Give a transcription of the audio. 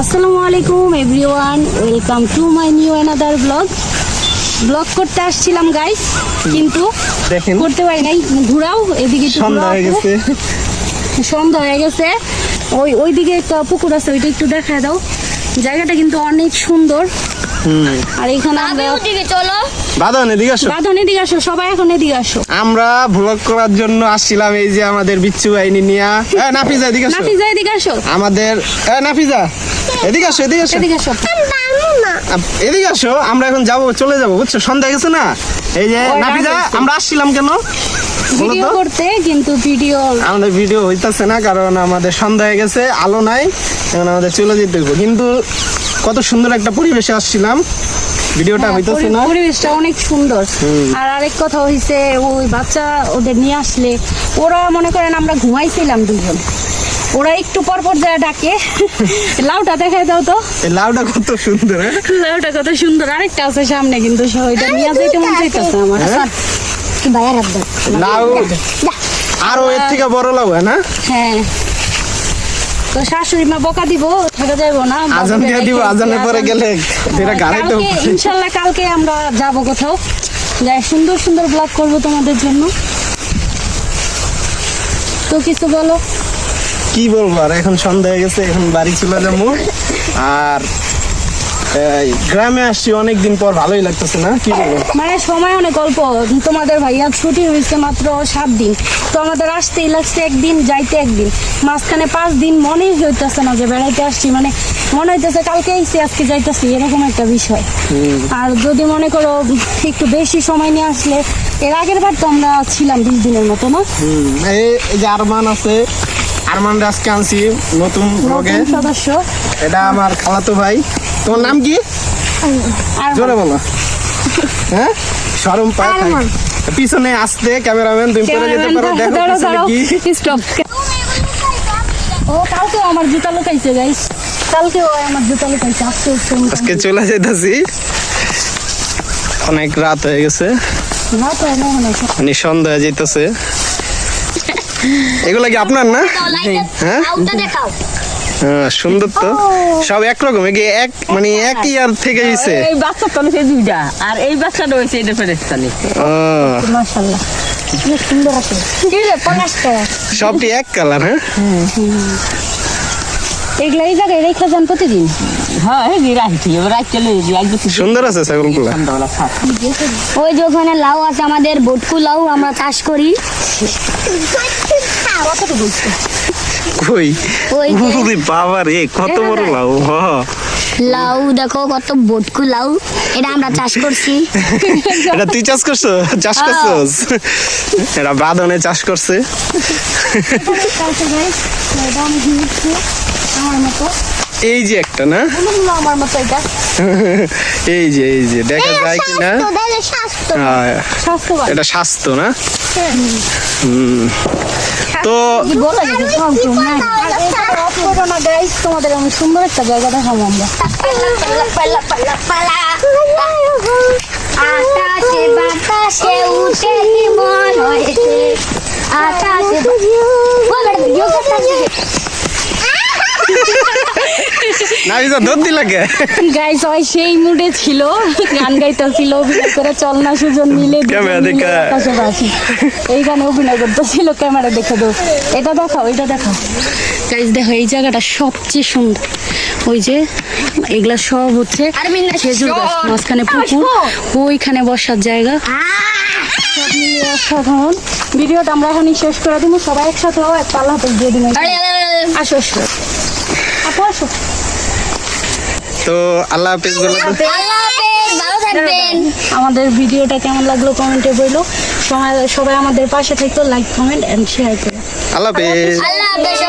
আসসালামু আলাইকুম everyone welcome to my new another blog blog করতে আসছিলাম গাইস কিন্তু দেখেন। করতে পারি নাই। ঘুরাও এদিকে সন্ধ্যা হয়ে গেছে। সন্ধ্যা হয়ে গেছে। ওই ওইদিকে একটা পুকুর আছে ওইটা একটু দেখায় দাও। জায়গাটা কিন্তু অনেক সুন্দর। আর এখানে আমরা দিকে চলো। বাদন এদিকে আসো। বাঁধন এদিকে আসো সবাই এখন এদিকে আসো। আমরা ভ্লগ করার জন্য আসছিলাম এই যে আমাদের বিচ্ছু বাহিনী নিয়া। এ, নাফিজা এদিকে আসো। নাফিজা এদিকে আসো। আমাদের এ, নাফিজা এদিকে আসো এদিকে আসো। এদিকে আসো। এদিকে আসো আমরা এখন যাব চলে যাব বুঝছ? সন্ধ্যা গেছে না? এই যে নাফিজা আমরা আসছিলাম কেন? ভিডিও করতে কিন্তু ভিডিও আমাদের ভিডিও হইতাছে না কারণ আমাদের সন্ধ্যা হয়ে গেছে আলো নাই এখন আমাদের চলে যেতে হবে কিন্তু কত সুন্দর একটা পরিবেশে আসছিলাম। ভিডিওটা হ্যাঁ, হইতাছে না? পরিবেশটা অনেক সুন্দর। আর আরেক কথা হইছে ওই বাচ্চা ওদের নিয়ে আসলে ওরা মনে করেন আমরা ঘুমাইছিলাম দুজন ওরা একটু পর পর যায় ডাকে লাউটা দেখাই দাও তো। লাউটা কত সুন্দর হ্যাঁ? লাউটা কত সুন্দর আরেকটা আছে সামনে কিন্তু ওইটা নিয়ে যাইতে মন চাইতেছে আমার। হ্যাঁ? লাউ আরও এর থেকে বড় লাউ না? হ্যাঁ। তো শাশুড়ি মা বকা দিব থাকা যাইব না আজান দিয়ে দিব আজানের পরে গেলে এটা গাড়িতে কালকে ইনশাল্লাহ কালকে আমরা যাব কোথাও। যাই সুন্দর সুন্দর ব্লগ করব তোমাদের জন্য। তো কিছু বলো। কি বলব আর এখন সন্ধ্যা হয়ে গেছে এখন বাড়ি চলে যাব। আর গ্রামে আসছি অনেকদিন পর ভালোই লাগতেছে না? কি বলব? মানে সময় অনেক অল্প। তোমাদের ভাইয়া ছুটি হয়েছে মাত্র সাত দিন। তো আমাদের আসতেই লাগছে একদিন যাইতে একদিন। মাঝখানে পাঁচ দিন মনেই হইতেছে না যে বেড়াইতে আসছি। মানে মনে হইতেছে কালকে এসছি আজকে যাইতেছি এরকম একটা বিষয়। আর যদি মনে করো একটু বেশি সময় নিয়ে আসলে এর আগের বার তো আমরা ছিলাম বিশ দিনের মতো না? এই যে আরমান আছে আরমান আজকে আনছি নতুন ব্লগে। সদস্য। এটা আমার খালাতো ভাই। তোমার নাম কি? জোরে বলো। হ্যাঁ? সরম পায় পিছনে আসতে ক্যামেরাম্যান তুমি পরে যেতে পারো দেখো পিছনে কি। Stop. ও কালকেও আমার জুতা লুকাইছে গাইস কালকেও আমার জুতা লুকাইছে আফসোস আজকে চলে যেতেছি অনেক রাত হয়ে গেছে। না তো এমন সন্ধ্যা হয়ে যেতেছে এগুলা কি আপনার না? হ্যাঁ? হ্যাঁ, সুন্দর তো। সব একরকম একে এক মানে এক ইয়ার থেকে হয়েছে এই বাচ্চাটা হচ্ছে দুইটা আর এই বাচ্চাটা হয়েছে এটা ফেরেস্তানি ও, মাশাআল্লাহ। সুন্দর আছে। কি রে সবটি এক কালার হ্যাঁ? এগুলা এই জায়গায় রেখে যান প্রতিদিন। হ্যাঁ রাখছি রাখতে সুন্দর আছে ছাগলগুলা। ওই যে ওখানে লাউ আছে আমাদের বটকু লাউ আমরা চাষ করি। ওরে বাবা রে কত বড় লাউ লাউ দেখো কত বটকু লাউ। এটা আমরা চাষ করছি। এটা তুই চাষ করছ? চাষ করছস? এটা বাদনে চাষ করছে। আমার মতো এই যে একটা না? আমার মতো এটা এই যে এই যে দেখা যায় কি না হ্যাঁ, এটা স্বাস্থ্য না? হুম। তো তোমাদের আমি সুন্দর একটা জায়গা দেখাবো আমরা। আকাশে বাতাসে উঠে মন হয়েছে। আকাশে গাইস ওই সেই মুডে ছিল। গান গাইতেছিল অভিনয় করে চল না সুজন মিলে ক্যামেরা দেখা। পাশাপাশি। এই গানে অভিনয় করতেছিল ক্যামেরা দেখে দাও এটা দেখাও এটা দেখাও। গাইস দেখো এই জায়গাটা সবচেয়ে সুন্দর। ওই যে এগুলা সব হচ্ছে খেজুর গাছ মাঝখানে পুকুর। ওইখানে বসার জায়গা। সব মিলিয়ে অসাধারণ। ভিডিওটা আমরা এখনই শেষ করে দিব। সবাই একসাথে পাল্লা দিয়ে দিন আসো আসো। আপু আসো। তো আল্লাহ হাফেজ বলে আল্লাহ হাফেজ ভালো থাকবেন। আমাদের ভিডিওটা কেমন লাগল কমেন্টে বলল সবাই সবাই আমাদের পাশে থাকতো লাইক কমেন্ট এন্ড শেয়ার করো। আল্লাহ হাফেজ। আল্লাহ হাফেজ